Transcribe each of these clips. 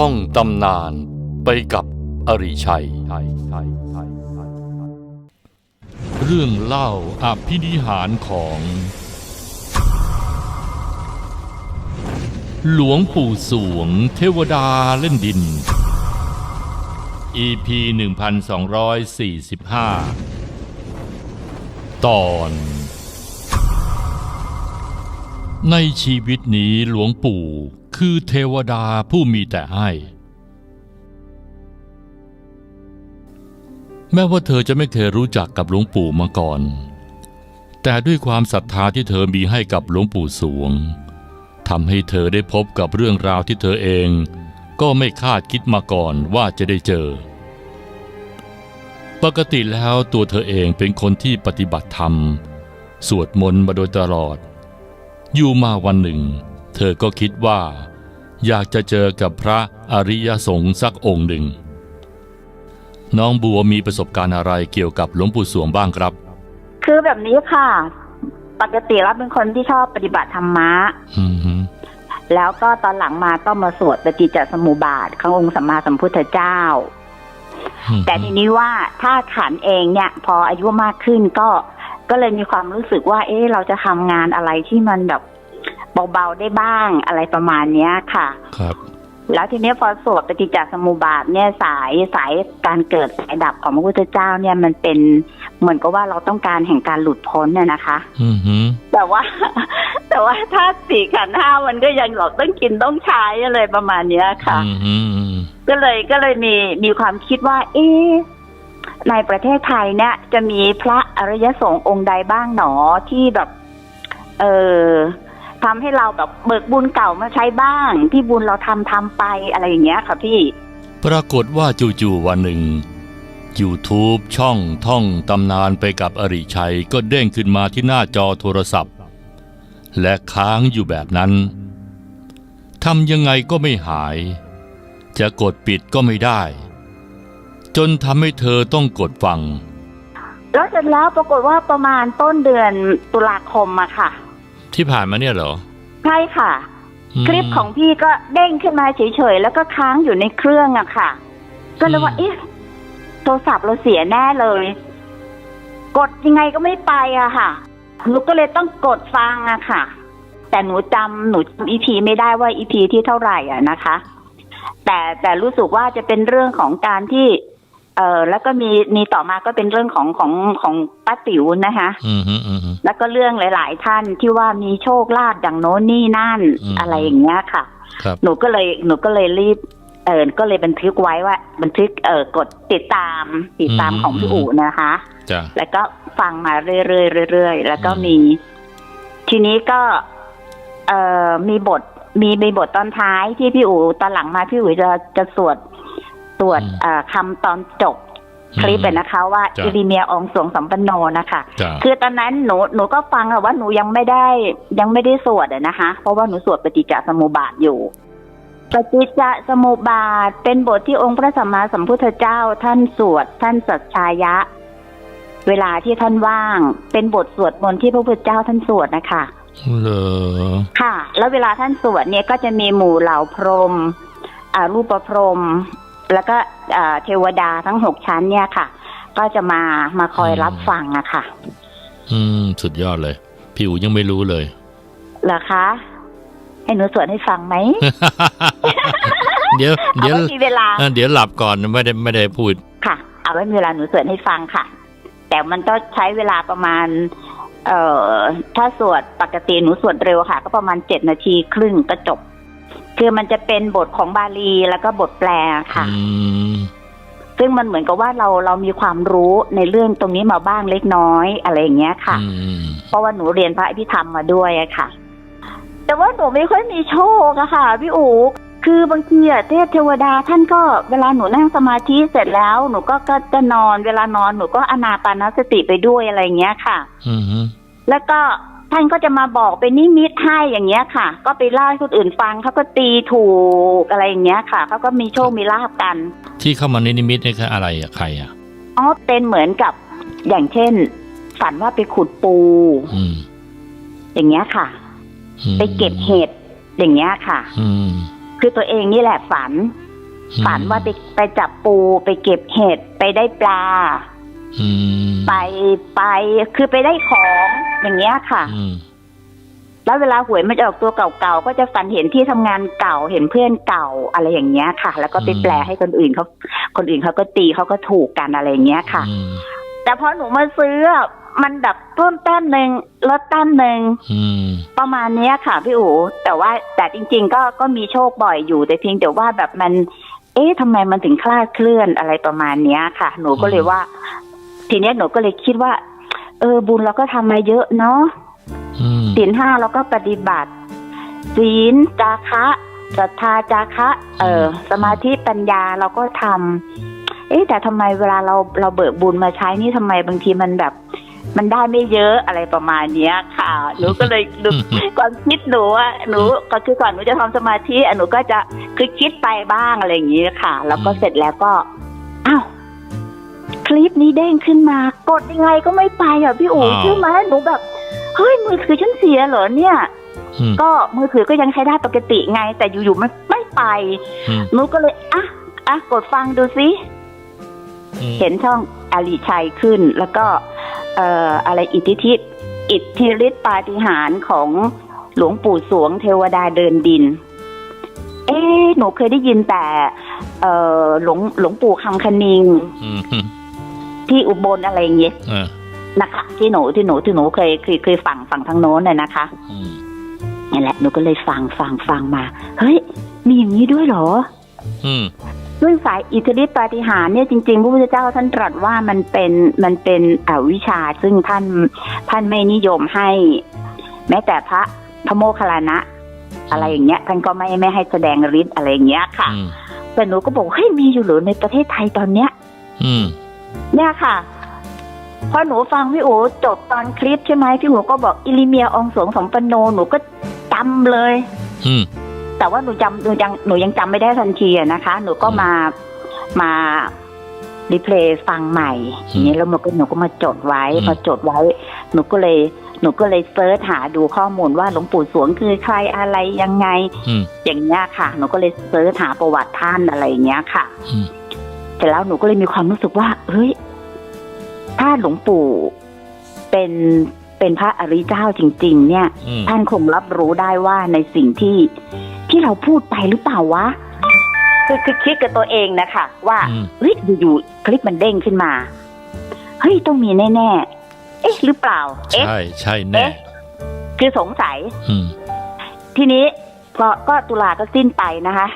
ท่องตำนานไปกับอริชัย เรื่องเล่าอภินิหารของ หลวงปู่สวงเทวดาเล่นดิน EP 1245 ตอน ในชีวิตนี้หลวงปู่ คือเทวดาผู้มีแต่ให้ แม้ว่าเธอจะไม่เคยรู้จักกับหลวงปู่มาก่อน แต่ด้วยความศรัทธาที่เธอมีให้กับหลวงปู่สวงทำให้เธอได้พบกับเรื่องราวที่เธอเอง ก็ไม่คาดคิดมาก่อนว่าจะได้เจอ ปกติแล้วตัวเธอเองเป็นคนที่ปฏิบัติธรรม สวดมนต์มาโดยตลอด อยู่มาวันหนึ่งเธอก็คิดว่า อยากจะเจอกับพระอริยสงฆ์สักองค์หนึ่ง น้องบัวมีประสบการณ์อะไรเกี่ยวกับหลวงปู่สวงบ้างครับ คือแบบนี้ค่ะ ปกติแล้วเป็นคนที่ชอบปฏิบัติธรรมะอืมฮึแล้วก็ตอนหลังมาก็มาสวดปฏิจจสมุปบาทขององค์สัมมาสัมพุทธเจ้าอืมฮึแต่ทีนี้ว่าถ้าขันเองเนี่ย พออายุมากขึ้นก็ก็เลยมีความรู้สึกว่า เอ๊ะเราจะทำงานอะไรที่มันแบบ เบาๆได้บ้างอะไรประมาณเนี้ยค่ะ ครับ แล้วทีนี้พอสวดปฏิจจสมุปบาทเนี่ยสายสายการเกิดสายดับของพระพุทธเจ้าเนี่ยมันเป็นเหมือนกับว่าเราต้องการแห่งการหลุดพ้นเนี่ยนะคะ อืมฮึแต่ว่า แต่ว่าถ้าสี่ขันธ์ห้ามันก็ยังหลอกต้องกินต้องใช้อะไรประมาณเนี้ยค่ะ อืมฮึอืมก็เลยก็เลยมีมีความคิดว่า เอ๊ะในประเทศไทยเนี่ย จะมีพระอริยสงฆ์องค์ใดบ้างหนอที่แบบ เออ ทำให้เราแบบเบิกบุญเก่ามาใช้บ้าง ที่บุญเราทำทำไปอะไรอย่างเงี้ยค่ะพี่ ปรากฏว่าจู่ๆวันหนึ่ง YouTube ช่องท่องตำนานไปกับอริชัยก็เด้งขึ้นมาที่หน้าจอโทรศัพท์ และค้างอยู่แบบนั้นทำยังไงก็ไม่หาย จะกดปิดก็ไม่ได้ จนทำให้เธอต้องกดฟัง แล้วเสร็จแล้วปรากฏว่าประมาณต้นเดือนตุลาคมอะค่ะ ที่ผ่านมาเนี่ยเหรอ ใช่ค่ะมคลิปของพี่ก็เด้งขึ้นมาเฉยๆแล้วก็ค้างอยู่ในเครื่องอะค่ะ ก็เลยว่าอืมเอ๊ะโทรศัพท์เราเสียแน่เลย กดยังไงก็ไม่ไปอะค่ะหนูก็เลยต้องกดฟังอะค่ะ แต่หนูจำหนูจำอีพีไม่ได้ว่าอีพีที่เท่าไหร่อะนะคะ แต่แต่รู้สึกว่าจะเป็นเรื่องของการที่ เออแล้วก็มีมีต่อมาก็เป็นเรื่องของของของป้าติ๋วนะคะอืมฮึอืมฮึแล้วก็เรื่องหลาย ๆ ท่านที่ว่ามีโชคลาภอย่างโน้นนี่นั่นอืมอะไรอย่างเงี้ยค่ะครับหนูก็เลยหนูก็เลยรีบเออก็เลยบันทึกไว้ว่า บันทึกเออกดติดตามติดตามอืมของพี่อู๋นะคะจ้ะแล้วก็ฟังมาเรื่อยๆเรื่อยๆแล้วก็อืมมี ทีนี้ก็ เอ่อมีบทมีมีบทตอนท้ายที่พี่อู๋ตอนหลังมาพี่อู๋จะจะสวด สวดเอ่อคำตอนจบคลิปอะนะคะว่าจ้ะอิริเมียอองสวงสัมปันโนนะคะจ้ะคือตอนนั้นหนูหนูก็ฟังอะว่าหนูยังไม่ได้ยังไม่ได้สวดอะนะคะ เพราะว่าหนูสวดปฏิจจสมุปบาทอยู่ ปฏิจจสมุปบาทเป็นบทที่องค์พระสัมมาสัมพุทธเจ้าท่านสวดท่านสัจชายะ เวลาที่ท่านว่าง เป็นบทสวดมนต์ที่พระพุทธเจ้าท่านสวดนะคะเหรอค่ะ แล้วเวลาท่านสวดเนี่ยก็จะมีหมู่เหล่าพรหมอ่ารูปพรหม แล้วก็อ่าเทวดาทั้งหกชั้นเนี่ยค่ะ ก็จะมามาคอยรับฟังอะค่ะ อืม สุดยอดเลยผิวยังไม่รู้เลยเหรอคะ ให้หนูสวดให้ฟังไหม เดี๋ยวเอาเดี๋ยวไว้มีเวลาเออเดี๋ยวหลับก่อนไม่ได้ไม่ได้พูด ค่ะ เอาไว้มีเวลาหนูสวดให้ฟังค่ะ แต่มันก็ใช้เวลาประมาณ เอ่อถ้าสวดปกติหนูสวดเร็วค่ะ ก็ประมาณเจ็ดนาทีครึ่งก็จบ คือมันจะเป็นบทของบาลีแล้วก็บทแปลค่ะอืมซึ่งมันเหมือนกับว่าเราเรามีความรู้ในเรื่องตรงนี้มาบ้างเล็กน้อยอะไรอย่างเงี้ยค่ะอืมเพราะว่าหนูเรียนพระอภิธรรมมาด้วยอะค่ะ แต่ว่าหนูไม่ค่อยมีโชคอะค่ะพี่อู๋คือบางทีอะเทพเทวดาท่านก็เวลาหนูนั่งสมาธิเสร็จแล้ว หนูก็ก็จะนอนเวลานอนหนูก็อนาปานสติไปด้วยอะไรอย่างเงี้ยค่ะอืมฮึแล้วก็ ท่านก็จะมาบอกเป็นนิมิตให้อย่างเงี้ยค่ะ ก็ไปเล่าให้คนอื่นฟังเขาก็ตีถูกอะไรอย่างเงี้ยค่ะเขาก็มีโชคมีลาบกัน ที่เข้ามาในนิมิตนี่คืออะไรอะใครอะอ๋อเป็นเหมือนกับอย่างเช่น ฝันว่าไปขุดปู อืม อย่างเงี้ยค่ะ อืมไปเก็บเห็ดอย่างเงี้ยค่ะ อืม คือตัวเองนี่แหละฝัน ฝันว่าไปไปจับปูไปเก็บเห็ดไปได้ปลาอืม ไปไปคือไปได้ของอย่างเงี้ยค่ะอืมแล้วเวลาหวยมันจะออกตัวเก่าๆ ก็จะฝันเห็นที่ทำงานเก่าเห็นเพื่อนเก่าอะไรอย่างเงี้ยค่ะ แล้วก็ไปแปลให้คนอื่นเขาคนอื่นเขาก็ตีเขาก็ถูกกันอะไรอย่างเงี้ยค่ะอืมแต่พอหนูมาซื้ออะมันแบบต้นแต้มหนึ่งลดแต้มหนึ่งอืมประมาณเนี้ยค่ะพี่อู๋แต่ว่าแต่จริง ๆ ก็ก็มีโชคบ่อยอยู่แต่เพียงแต่ว่าแบบมัน เอ๊ะทำไมมันถึงคลาดเคลื่อนอะไรประมาณเนี้ยค่ะ หนูก็เลยว่า ทีเนี้ยหนูก็เลยคิดว่า เออบุญเราก็ทำมาเยอะเนาะอืมศีลห้าเราก็ปฏิบัติ ศีลจาคะศรัทธาจาคะ เออ สมาธิปัญญาเราก็ทำเอ๊ะแต่ทำไมเวลาเราเราเบิกบุญมาใช้นี่ทำไมบางทีมันแบบ มันได้ไม่เยอะอะไรประมาณเนี้ย ค่ะหนูก็เลยหนูความคิดหนูอะหนูก็คือก่อนหนูจะทำสมาธิอะหนูก็จะคือคิดไปบ้างอะไรอย่างนี้ค่ะ แล้วก็เสร็จแล้วก็อ้าวค ลิปนี้เด้งขึ้นมากดยังไงก็ไม่ไปอะพี่อู๋อ้าวใช่ไหมหนูแบบเฮ้ยมือถือฉันเสียเหรอเนี่ยอืมก็มือถือก็ยังใช้ได้ปกติไง แต่อยู่ๆมันไม่ไปอืมหนูก็เลยอะอะกดฟังดูสิอืมเห็นช่องอาลีชัยขึ้น แล้วก็เอ่ออะไรอิทธิทิศอิทธิฤทธิปาฏิหาริย์ของหลวงปู่สวงเทวดาเดินดิน เอ๊ะหนูเคยได้ยินแต่ เอ่อหลวงหลวงปู่คำคณิงอืมอืม ที่อุบลอะไรอย่างเงี้ยเออนะคะที่หนูที่หนูที่หนูเคยเคยเคยฟังฟังทางโน้นน่ะนะคะอืมนี่นแหละหนูก็เลยฟังฟังฟังมา เฮ้ย มีอย่างนี้ด้วยเหรอ อืมด้วยสายอิทธิฤทธิปาฏิหาริย์เนี่ยจริงๆพระพุทธเจ้าท่านตรัสว่ามันเป็นมันเป็นอวิชชาซึ่งท่านท่านไม่นิยมให้ แม้แต่พระพระโมคคัลลานะ อะไรอย่างเงี้ย ท่านก็ไม่ไม่ให้แสดงฤทธิ์อะไรอย่างเงี้ยค่ะอืมแต่หนูก็บอกเฮ้ยมีอยู่เหรือในประเทศไทยตอนเนี้ย อืม เนี่ยค่ะพอหนูฟังพี่อู๋จบตอนคลิปใช่ไหมพี่อู๋ก็บอกอิลิเมียอองสวงสมปโนหนูก็จำเลย อืมแต่ว่าหนูจำหนูยังหนูยังจำไม่ได้ทันทีอะนะคะ หนูก็มามารีเพลย์ฟังใหม่อืมอย่างนี้แล้วหนูก็หนูก็มาจดไว้อืมพอจดไว้ หนูก็เลย หนูก็เลยเซิร์ชหาดูข้อมูลว่าหลวงปู่สวงคือใครอะไรยังไงอืมอย่างเงี้ยค่ะ หนูก็เลยเซิร์ชหาประวัติท่านอะไรอย่างเงี้ยค่ะอืม เสร็จแล้วหนูก็เลยมีความรู้สึกว่า เฮ้ย ถ้าหลวงปู่เป็นเป็นพระอริยเจ้าจริง ๆ เนี่ยอืมท่านคงรับรู้ได้ว่าในสิ่งที่ที่เราพูดไปหรือเปล่าวะคือคือคิดกับตัวเองนะคะว่าอืมเฮ้ยอยู่ๆคลิปมันเด้งขึ้นมาเฮ้ยต้องมีแน่ๆเอ๊ะ หรือเปล่า เอ๊ะใช่ใช่แน่เอ๊ะคือสงสัยอืมทีนี้ก็ก็ตุลาก็สิ้นไปนะคะ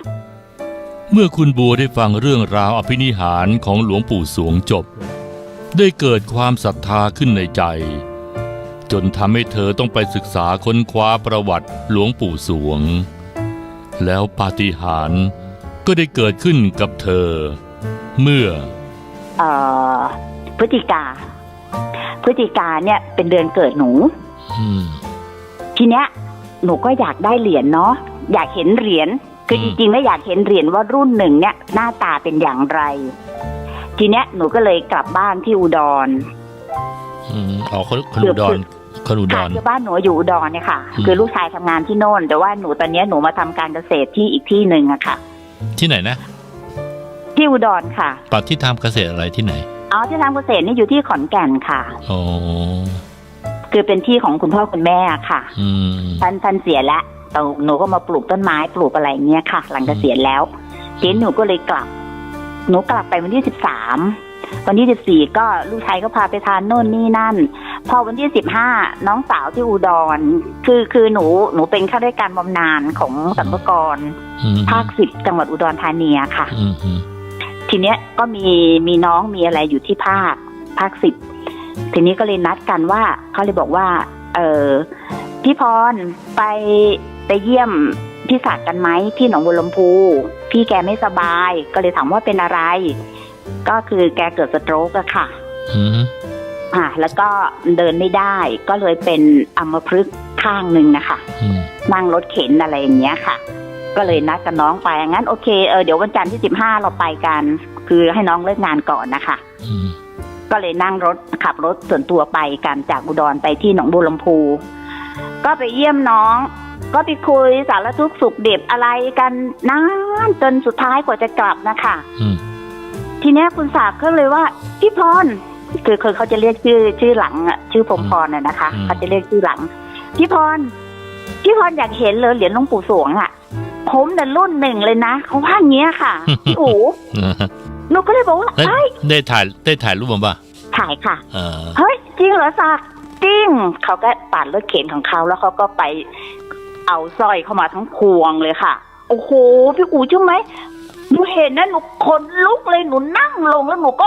เมื่อคุณบัวได้ฟังเรื่องราวอภินิหารของหลวงปู่สวงจบ ได้เกิดความศรัทธาขึ้นในใจ จนทำให้เธอต้องไปศึกษาค้นคว้าประวัติหลวงปู่สวง แล้วปาฏิหาริย์ก็ได้เกิดขึ้นกับเธอ เมื่อเอ่อพฤศจิกาพฤศจิกาเนี่ยเป็นเดือนเกิดหนูอืมทีเนี้ยหนูก็อยากได้เหรียญเนาะอยากเห็นเหรียญ คืออืจมริงๆแล้วอยากเห็นเหรียญว่ารุ่นหนึ่งเนี่ยหน้าตาเป็นอย่างไร ทีเนี้ยหนูก็เลยกลับบ้านที่อุดรอืมอ๋อคนคนอุดรคนอุดค่ะรคือบ้านหนูอยู่อุดรเนี่ยค่ะอืมคือลูกชายทำงานที่โน่น แต่ว่าหนูตอนเนี้ยหนูมาทำการเกษตรที่อีกที่หนึ่งอะค่ะ ที่ไหนนะ ที่อุดรค่ะปัดที่ทำเกษตรอะไรที่ไหนอ๋อที่ทำเกษตรนี่อยู่ที่ขอนแก่นค่ะอ๋อคือเป็นที่ของคุณพ่อคุณแม่อะค่ะอืมท่านท่านเสียแล้วแต่ หนูก็มาปลูกต้นไม้ปลูกอะไรอย่างเงี้ยค่ะ หลังเกษียณแล้วทีนี้หนูก็เลยกลับ หนูกลับไปวันที่สิบสามวันที่สิบสี่ก็ลูกชายก็พาไปทานโน่นนี่นั่น พอวันที่สิบห้าน้องสาวที่อุดร คือคือหนูหนูเป็นข้าราชการบำนาญของสรรพากรอืมภาคสิบจังหวัดอุดรธานีอะค่ะอืมอืมทีเนี้ยก็มีมีน้องมีอะไรอยู่ที่ภาคภาคสิบทีนี้ก็เลยนัดกันว่าเขาเลยบอกว่า เออพี่พรไป ไปเยี่ยมพี่ศักดิ์กันไหมที่หนองบัวลำพู พี่แกไม่สบาย ก็เลยถามว่าเป็นอะไร ก็คือแกเกิดสโตรกอะค่ะอืมอ่าแล้วก็เดินไม่ได้ก็เลยเป็นอัมพฤกษ์ข้างหนึ่งนะคะอืมนั่งรถเข็นอะไรอย่างเงี้ยค่ะ ก็เลยนัดกับน้องไปงั้นโอเคเออเดี๋ยววันจันทร์ที่สิบห้าเราไปกัน คือให้น้องเลิกงานก่อนนะคะอืมก็เลยนั่งรถขับรถส่วนตัวไปกันจากอุดรไปที่หนองบัวลำพู ก็ไปเยี่ยมน้อง ก็ไปคุยสารทุกข์สุขเด็บอะไรกันนานจนสุดท้ายกว่าจะกลับนะคะอืมทีเนี้ยคุณศักดิ์ก็เลยว่าพี่พรคือคือเขาจะเรียกชื่อชื่อหลังอะชื่อผมพรน่ะนะคะเขาจะเรียกชื่อหลัง พี่พรพี่พรอยากเห็นเลยเหรียญหลวงปู่สวงอะผมเนี่ยรุ่นหนึ่งเลยนะเขาว่าอย่างเงี้ยค่ะพี่อู๋หนูก็เลยบอกว่าเอ้ยเฮ้ยได้ถ่ายได้ถ่ายรูปมาป่ะถ่ายค่ะเออเฮ้ยจริงเหรอศักดิ์จริงเขาก็ปั่นรถเข็นของเขาแล้วเขาก็ไป เอาสร้อยเข้ามาทั้งพวงเลยค่ะ โอ้โห พี่อู๋ใช่ไหมหนูเห็นนะหนูขนลุกเลยหนูนั่งลงแล้วหนูก็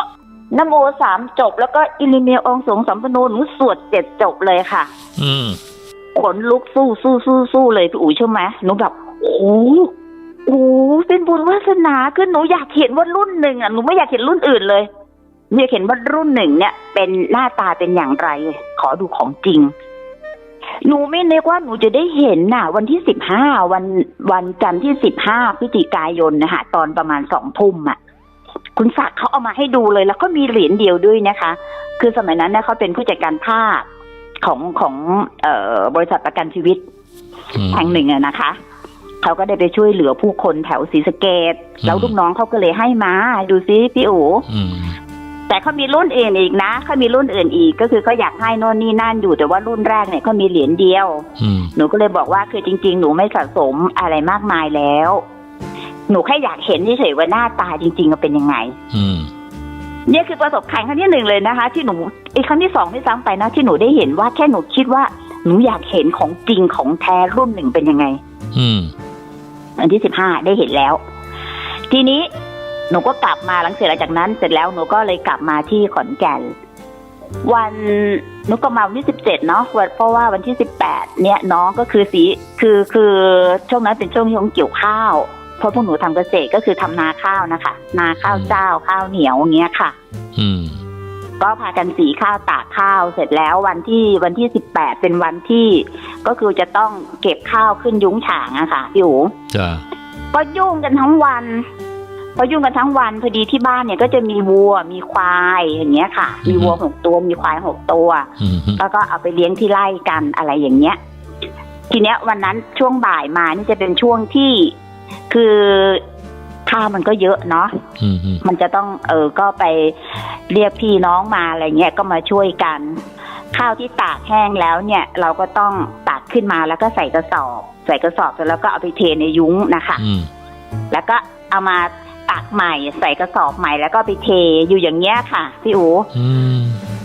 นโมสามจบ แล้วก็อิลิเมียองค์สงสัมปโนหนูสวดเจ็ดจบเลยค่ะ อืมขนลุกสู้สู้สู้สู้เลยพี่อู๋ใช่ไหมหนูแบบโอ้โหโอ้โหเป็นบุญวาสนาคือหนูอยากเห็นว่ารุ่นหนึ่งอะหนูไม่อยากเห็นรุ่นอื่นเลยหนูอยากเห็นว่ารุ่นหนึ่งเนี่ย เป็นหน้าตาเป็นอย่างไร ขอดูของจริง หนูไม่นึกว่าหนูจะได้เห็นน่ะ วันที่สิบห้าวันวันจันทร์ที่สิบห้าพฤศจิกายนนะคะตอนประมาณสองทุ่มอะ คุณศักดิ์เขาเอามาให้ดูเลย แล้วก็มีเหรียญเดียวด้วยนะคะ คือสมัยนั้นเนี่ยเขาเป็นผู้จัดการภาคของของเอ่อบริษัทประกันชีวิตอืมแห่งหนึ่งอะนะคะเขาก็ได้ไปช่วยเหลือผู้คนแถวศรีสะเกดแล้วลูกน้องเขาก็เลยให้มา ดูซิพี่อู๋อืม แต่เขามีรุ่นอื่นอีกนะเขามีรุ่นอื่นอีก ก็คือเขาอยากให้โน่นนี่นั่นอยู่แต่ว่ารุ่นแรกเนี่ยเขามีเหรียญเดียวอืมหนูก็เลยบอกว่าคือจริง ๆ หนูไม่สะสมอะไรมากมายแล้ว หนูแค่อยากเห็นเฉยๆว่าหน้าตาจริงๆมันเป็นยังไง อืมเนี่ยคือประสบการณ์ครั้งที่หนึ่งเลยนะคะ ที่หนูอีกครั้งที่สองที่ซ้ำไปนะที่หนูได้เห็นว่าแค่หนูคิดว่าหนูอยากเห็นของจริงของแท้รุ่นหนึ่งเป็นยังไง อืมวันที่สิบห้าได้เห็นแล้ว ทีนี้ หนูก็กลับมาหลังเสร็จแล้วจากนั้น เสร็จแล้วหนูก็เลยกลับมาที่ขอนแก่น วันหนูก็มาวันที่สิบเจ็ดเนาะวันเพราะว่าวันที่สิบแปดเนี่ยน้องก็คือสีคือคือช่วงนั้นเป็นช่วงที่ของเกี่ยวข้าวเพราะพวกหนูทำเกษตรก็คือทำนาข้าวนะคะ นาข้าวเจ้าข้าวเหนียวอย่างเงี้ยค่ะ อืมก็พากันสีข้าวตากข้าวเสร็จแล้ววันที่วันที่สิบแปดเป็นวันที่ ก็คือจะต้องเก็บข้าวขึ้นยุ้งฉางอะค่ะพี่อู๋จ้าก็ยุ่งกันทั้งวัน พอยุ่งกันทั้งวันพอดีที่บ้านเนี่ยก็จะมีวัวมีควายอย่างเงี้ยค่ะ มีวัวหกตัวมีควายหกตัวอืมแล้วก็เอาไปเลี้ยงที่ไร่กันอะไรอย่างเงี้ย ทีเนี้ยวันนั้นช่วงบ่ายมานี่จะเป็นช่วงที่คือข้าวมันก็เยอะเนาะอืมอืมมันจะต้องเออก็ไปเรียกพี่น้องมาอะไรเงี้ยก็มาช่วยกัน ข้าวที่ตากแห้งแล้วเนี่ย เราก็ต้องตักขึ้นมาแล้วก็ใส่กระสอบ ใส่กระสอบเสร็จแล้วก็เอาไปเทในยุ้งนะคะอืมแล้วก็เอามา ตักใหม่ใส่กระสอบใหม่แล้วก็ไปเทอยู่อย่างเงี้ยค่ะ พี่อูอืม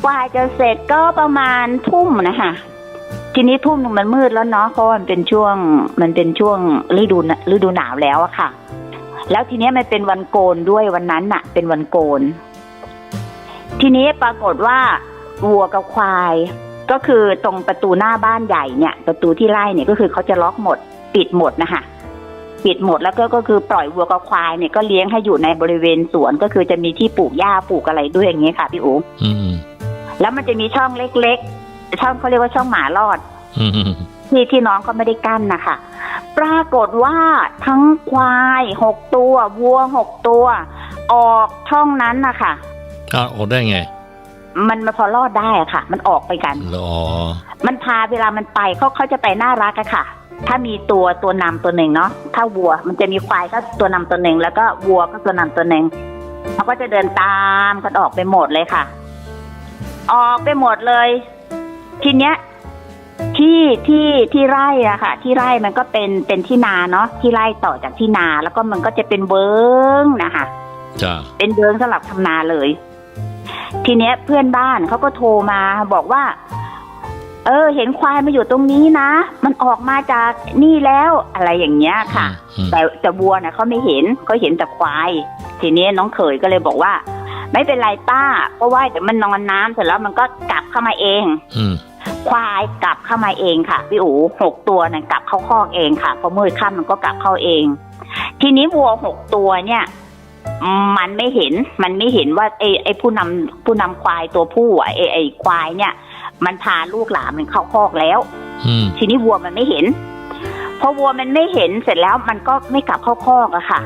กว่าจะเสร็จก็ประมาณทุ่มนะคะทีนี้ทุ่มหนึ่งมันมืดแล้วเนาะเพราะว่ามันเป็นช่วงมันเป็นช่วงฤดูฤดูหนาวแล้วอะค่ะ แล้วทีเนี้ยมันเป็นวันโกนด้วยวันนั้นน่ะ เป็นวันโกน ทีนี้ปรากฏว่าวัวกับควายก็คือตรงประตูหน้าบ้านใหญ่เนี่ย ประตูที่ไร่เนี่ยก็คือเขาจะล็อกหมด ปิดหมดนะคะ ปิดหมดแล้วก็ก็คือปล่อยวัวกับควายเนี่ยก็เลี้ยงให้อยู่ในบริเวณสวนก็คือจะมีที่ปลูกหญ้าปลูกอะไรด้วยอย่างเงี้ยค่ะพี่อู๋อืมแล้วมันจะมีช่องเล็กๆช่องเขาเรียกว่าช่องหมาลอดอืมอืมที่ที่น้องก็ไม่ได้กั้นนะคะปรากฏว่าทั้งควายหกตัววัวหกตัว ออกช่องนั้นนะคะอ้าวออกได้ไงมันมาพอรอดได้อะค่ะ มันออกไปกันเหรอมันพาเวลามันไปเขาเขาจะไปน่ารักอะค่ะ ถ้ามีตัวตัวนำตัวหนึ่งเนาะถ้าวัวมันจะมีควายก็ตัวนำตัวหนึ่งแล้วก็วัวก็ตัวนำตัวหนึ่งเขาก็จะเดินตามกันออกไปหมดเลยค่ะ ออกไปหมดเลย ทีเนี้ยที่ที่ที่ไร่อะค่ะ ที่ไร่มันก็เป็นเป็นที่นาเนาะที่ไร่ต่อจากที่นา แล้วก็มันก็จะเป็นเวิ้งนะคะจ้าเป็นเวิ้งสำหรับทำนาเลย ทีเนี้ยเพื่อนบ้านเขาก็โทรมาบอกว่า เออ เห็นควายมาอยู่ตรงนี้นะ มันออกมาจากนี่แล้วอะไรอย่างเงี้ยค่ะอืมแต่แต่วัวนะเขาไม่เห็นเขาเห็นแต่ควาย ทีนี้น้องเขยก็เลยบอกว่า ไม่เป็นไรป้า เพราะว่าเดี๋ยวมันนอนน้ำเสร็จแล้วมันก็กลับเข้ามาเองอืมควายกลับเข้ามาเองค่ะพี่อู๋หกตัวเนี่ยกลับเข้าคอกเองค่ะพอมืดค่ำมันก็กลับเข้าเอง ทีนี้วัวหกตัวเนี่ยมันไม่เห็นมันไม่เห็นว่าไอ้ไอ้ผู้นำผู้นำควายตัวผู้อะไอ้ไอ้ควายเนี่ย มันพาลูกหลานมันเข้าคอกแล้วอืมทีนี้วัวมันไม่เห็น พอวัวมันไม่เห็นเสร็จแล้วมันก็ไม่กลับเข้าคอกอะค่ะ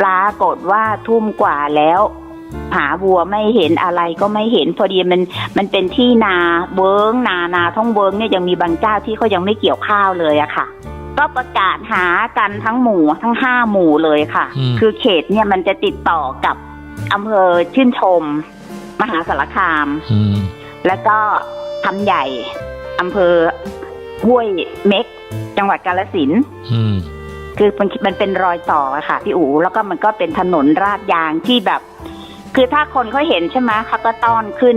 ปรากฏว่าทุ่มกว่าแล้ว หาวัวไม่เห็นอะไรก็ไม่เห็น พอดีมันมันเป็นที่นาเวิ้งนานาท้องเวิ้งเนี่ยยังมีบางเจ้าที่เขายังไม่เกี่ยวข้าวเลยอะค่ะก็ประกาศหากันทั้งหมู่ทั้งห้าหมู่เลยค่ะอืมคือเขตเนี่ยมันจะติดต่อกับอำเภอชื่นชม มหาสารคามอืมแล้วก็ ทำใหญ่อำเภอห้วยเม็ก จังหวัดกาลสินธุ์อืมคือมันมันเป็นรอยต่ออะค่ะพี่อู๋แล้วก็มันก็เป็นถนนราดยางที่แบบ คือถ้าคนเขาเห็นใช่ไหมเขาก็ต้อนขึ้น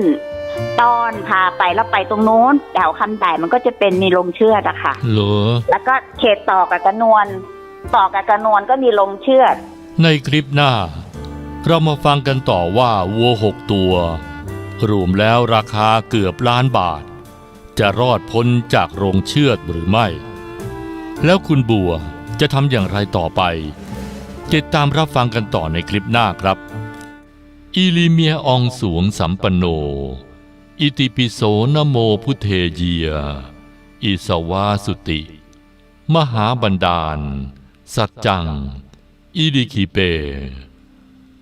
ต้อนพาไปแล้วไปตรงโน้นแถวคำใหญ่มันก็จะเป็นมีลงเชือดอะค่ะเหรอแล้วก็เขตต่อกับกระนวลต่อกับกระนวลก็มีลงเชือด ในคลิปหน้า เรามาฟังกันต่อว่าวัวหกตัว รวมแล้วราคาเกือบล้านบาท จะรอดพ้นจากโรงเชือดหรือไม่ แล้วคุณบัวจะทำอย่างไรต่อไป ติดตามรับฟังกันต่อในคลิปหน้าครับอีลิเมียอองสวงสัมปันโน อิติปิโสนโมพุเทเยีย อิสวาสุติ มหาบันดาล สัจจังอีดิคีเป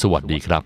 สวัสดีครับ